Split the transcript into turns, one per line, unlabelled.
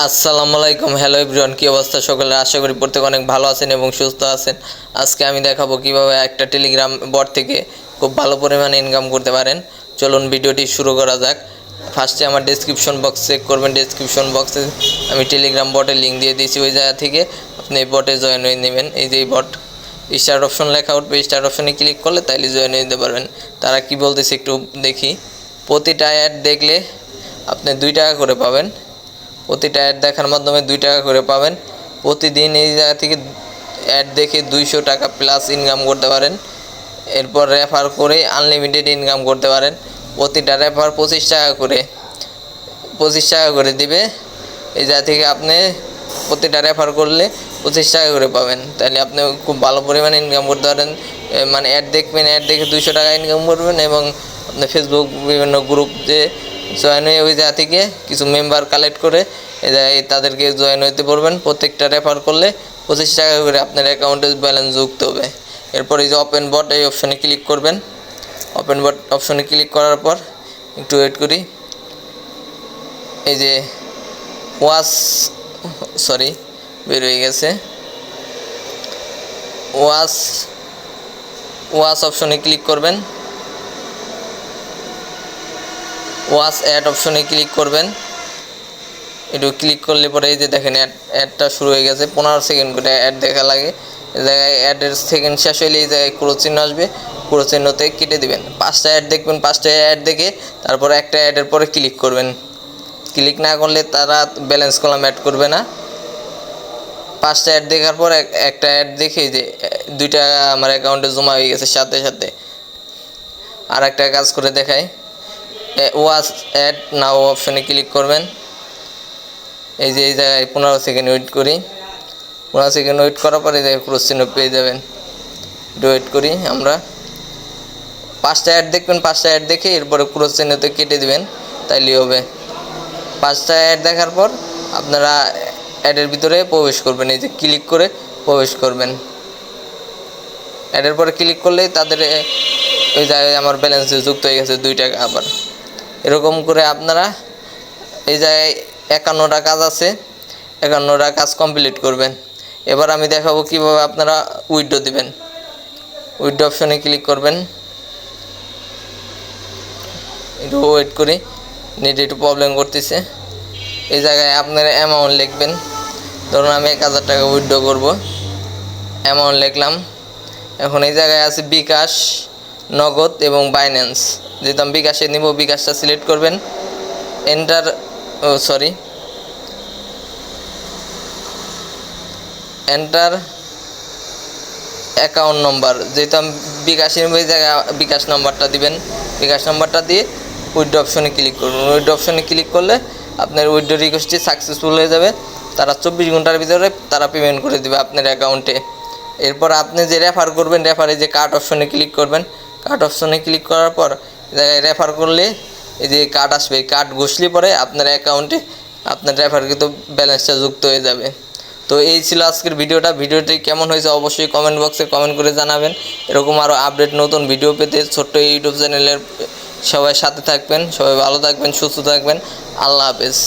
আসসালামু আলাইকুম। Hello everyone কী অবস্থা সকলের? আশা করি প্রত্যেক অনেক ভালো আছেন এবং সুস্থ আছেন। আজকে আমি দেখাবো কীভাবে একটা টেলিগ্রাম বট থেকে খুব ভালো পরিমাণে ইনকাম করতে পারেন। চলুন ভিডিওটি শুরু করা যাক। ফার্স্টে আমার ডেসক্রিপশন বক্স চেক করবেন। ডেসক্রিপশন বক্সে আমি টেলিগ্রাম বটের লিঙ্ক দিয়ে দিয়েছি। ওই জায়গা থেকে আপনি এই বটে জয়েন হয়ে নেবেন। এই যে বট স্টার্ট অপশন লেখা উঠবে। স্টার্ট অপশনে ক্লিক করলে তাইলে জয়েন হয়ে নিতে পারবেন। তারা কি বলতেছে একটু দেখি। প্রতিটা অ্যাড দেখলে আপনি দুই টাকা করে পাবেন। প্রতিটা অ্যাড দেখার মাধ্যমে দুই টাকা করে পাবেন। প্রতিদিন এই জায়গা থেকে অ্যাড দেখে দুইশো টাকা প্লাস ইনকাম করতে পারেন। এরপর রেফার করে আনলিমিটেড ইনকাম করতে পারেন। প্রতিটা রেফার পঁচিশ টাকা করে। পঁচিশ টাকা করে দিবে। এই জায়গা থেকে আপনি প্রতিটা রেফার করলে পঁচিশ টাকা করে পাবেন। তাহলে আপনি খুব ভালো পরিমাণে ইনকাম করতে পারেন। মানে অ্যাড দেখবেন অ্যাড দেখে দুইশো টাকা ইনকাম করবেন এবং আপনি ফেসবুক বিভিন্ন গ্রুপ যে জয়েন হয়ে ওই জায়গা থেকে কিছু মেম্বার কালেক্ট করে তাদেরকে জয়েন হইতে পারবেন প্রত্যেকটা রেফার করলে পঁচিশ টাকা করে আপনার অ্যাকাউন্টে ব্যালেন্স যুক্ত হবে। এরপর এই যে ওপেন বট এই অপশনে ক্লিক করবেন। ওপেন বট অপশনে ক্লিক করার পর একটু ওয়েট করি। এই যে ওয়াশ সরি বের হয়ে গেছে। ওয়াশ ওয়াশ অপশনে ক্লিক করবেন। ওয়াশ অ্যাড অপশনে ক্লিক করবেন। একটু ক্লিক করলে পরে এই যে দেখেন অ্যাড, অ্যাডটা শুরু হয়ে গেছে, পনেরো সেকেন্ড করে অ্যাড দেখা লাগে। এই জায়গায় অ্যাডের সেকেন্ড শেষ হলে এই জায়গায় কুড়ো চিহ্ন আসবে কুড়ো চিহ্নতে কেটে দিবেন। পাঁচটা অ্যাড দেখবেন, পাঁচটা অ্যাড দেখে তারপর একটা অ্যাডের পরে ক্লিক করবেন। ক্লিক না করলে তারা ব্যালেন্স কলাম অ্যাড করবে না। পাঁচটা অ্যাড দেখার পর এক- একটা অ্যাড দেখে যে, দুইটা আমার অ্যাকাউন্টে জমা হয়ে গেছে সাথে সাথে। আর একটা কাজ করে দেখাই। ওয়াচ অ্যাড নাও অপশনে ক্লিক করবেন। এই যে, এই জায়গায় পনেরো সেকেন্ড ওয়েট করি। পনেরো সেকেন্ড ওয়েট করার পরে এই জায়গায় পেয়ে যাবেন। ওয়েট করি আমরা। পাঁচটা অ্যাড দেখবেন, পাঁচটা অ্যাড দেখে এরপরে ক্রস কেটে দিবেন, তাইলেই হবে। পাঁচটা অ্যাড দেখার পর আপনারা অ্যাডের ভিতরে প্রবেশ করবেন, এই যে ক্লিক করে প্রবেশ করবেন। অ্যাডের পরে ক্লিক করলেই তাদের ওই জায়গায় আমার ব্যালেন্স যুক্ত হয়ে গেছে দুই টাকা আবার। এরকম করে আপনারা এই জায়গায় একান্নটা কাজ আছে, একান্নটা কাজ কমপ্লিট করবেন। এবার আমি দেখাবো কীভাবে আপনারা উইড্রো দিবেন। উইড্রো অপশনে ক্লিক করবেন। একটু ওয়েট করি, নেট একটু প্রবলেম করতেছে। এই জায়গায় আপনারা অ্যামাউন্ট লিখবেন। ধরুন আমি এক হাজার টাকা উইথড্র করব। অ্যামাউন্ট লিখলাম। এখন এই জায়গায় আছে বিকাশ, নগদ এবং বাইন্যান্স আমি বিকাশে, নিব বিকাশটা সিলেক্ট করবেন। এন্টার ও সরি এন্টার অ্যাকাউন্ট নম্বর যেহেতু আমি বিকাশে বিকাশ নম্বরটা দিবেন। বিকাশ নম্বরটা দিয়ে উইড্রো অপশনে ক্লিক করবেন। উইড্রো অপশনে ক্লিক করলে আপনার উইড্রো রিকোয়েস্টটি সাকসেসফুল হয়ে যাবে। তারা চব্বিশ ঘণ্টার ভিতরে তারা পেমেন্ট করে দেবে আপনার অ্যাকাউন্টে এরপর আপনি যে রেফার করবেন রেফারে যে কার্ড অপশনে ক্লিক করবেন। কার্ড অপশনে ক্লিক করার পর রেফার করলে এই যে কার্ড আসবে কার্ড ঘুষলে পরে আপনার অ্যাকাউন্টে আপনার রেফার কিন্তু ব্যালেন্সটা যুক্ত হয়ে যাবে। তো এই ছিল আজকের ভিডিওটা। ভিডিওটি কেমন হয়েছে অবশ্যই কমেন্ট বক্সে কমেন্ট করে জানাবেন। এরকম আরও আপডেট নতুন ভিডিও পেতে ছোট্ট ইউটিউব চ্যানেলের সবাই সাথে থাকবেন। সবাই ভালো থাকবেন, সুস্থ থাকবেন। আল্লাহ হাফেজ।